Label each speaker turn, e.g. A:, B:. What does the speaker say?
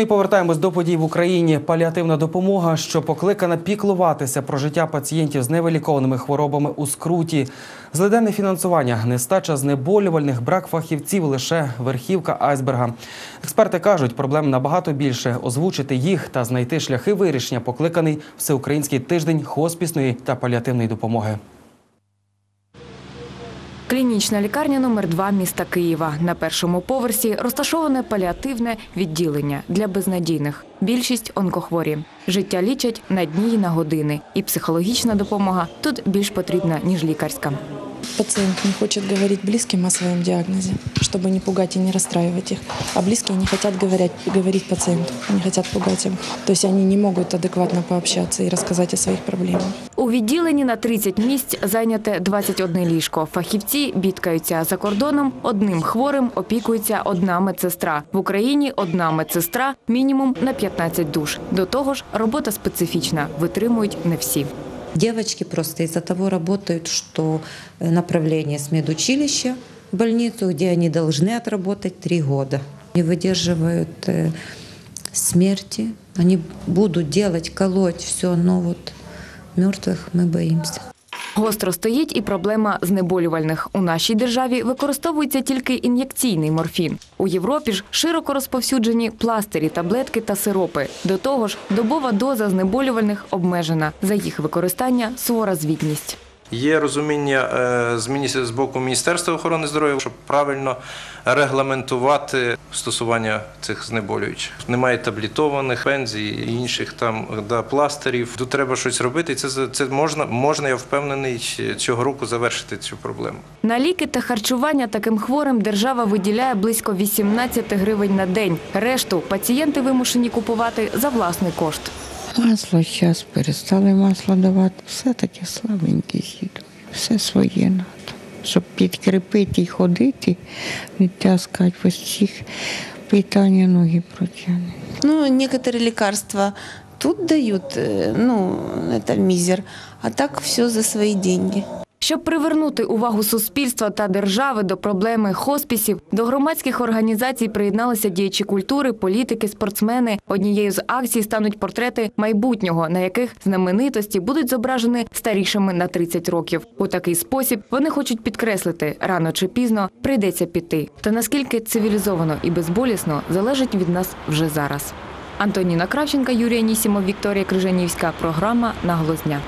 A: Ну і повертаємось до подій в Україні. Паліативна допомога, що покликана піклуватися про життя пацієнтів з невилікованими хворобами у скруті. Злиденне фінансування, нестача знеболювальних, брак фахівців лише верхівка айсберга. Експерти кажуть, проблем набагато більше. Озвучити їх та знайти шляхи вирішення покликаний всеукраїнський тиждень хоспісної та паліативної допомоги.
B: Клінічна лікарня номер 2 міста Києва. На першому поверсі розташоване паліативне відділення для безнадійних. Більшість онкохворі. Життя лічать на дні й на години. І психологічна допомога тут більш потрібна, ніж лікарська.
C: Пациент не хочет говорить близким о своем диагнозе, чтобы не пугать и не расстраивать их. А близкие не хотят говорить, говорить пациенту, не хотят пугать его. То есть они не могут адекватно пообщаться и рассказать о своих проблемах.
B: У відділенні на 30 місць зайняте 21 ліжко. Фахівці бідкаються за кордоном. Одним хворим опікується одна медсестра. В Україні одна медсестра мінімум на 15 душ. До того ж, робота специфічна. Витримують не всі.
D: Девочки просто из-за того работают, что э, направление с медучилища в больницу, где они должны отработать три года. Не выдерживают э, смерти, они будут делать, колоть все, но вот мертвых мы боимся.
B: Гостро стоїть і проблема знеболювальних. У нашій державі використовується тільки ін'єкційний морфін. У Європі ж широко розповсюджені пластирі, таблетки та сиропи. До того ж, добова доза знеболювальних обмежена. За їх використання сувора звітність.
E: Є розуміння е, з з боку Міністерства охорони здоров'я, щоб правильно регламентувати стосування цих знеболюючих. Немає таблітованих пензій інших там да, пластирів. Тут треба щось робити. І це це можна, можна, я впевнений, цього року завершити цю проблему.
B: На ліки та харчування таким хворим держава виділяє близько 18 гривень на день. Решту пацієнти вимушені купувати за власний кошт.
F: Масло зараз перестали масло давати. Все таке слабеньке їду. Все своє треба. Щоб підкріпити і ходити, відтяскати ось цих питання ноги протягне.
G: Ну, некоторые лекарства тут дают, э, ну, это мизер, а так все за свои деньги.
B: Щоб привернути увагу суспільства та держави до проблеми хоспісів, до громадських організацій приєдналися діячі культури, політики, спортсмени. Однією з акцій стануть портрети майбутнього, на яких знаменитості будуть зображені старішими на 30 років. У такий спосіб вони хочуть підкреслити, рано чи пізно прийдеться піти. Та наскільки цивілізовано і безболісно залежить від нас вже зараз. Антоніна Кравченка, Юрій Анісімов, Вікторія Крижанівська. Програма «Наголос дня».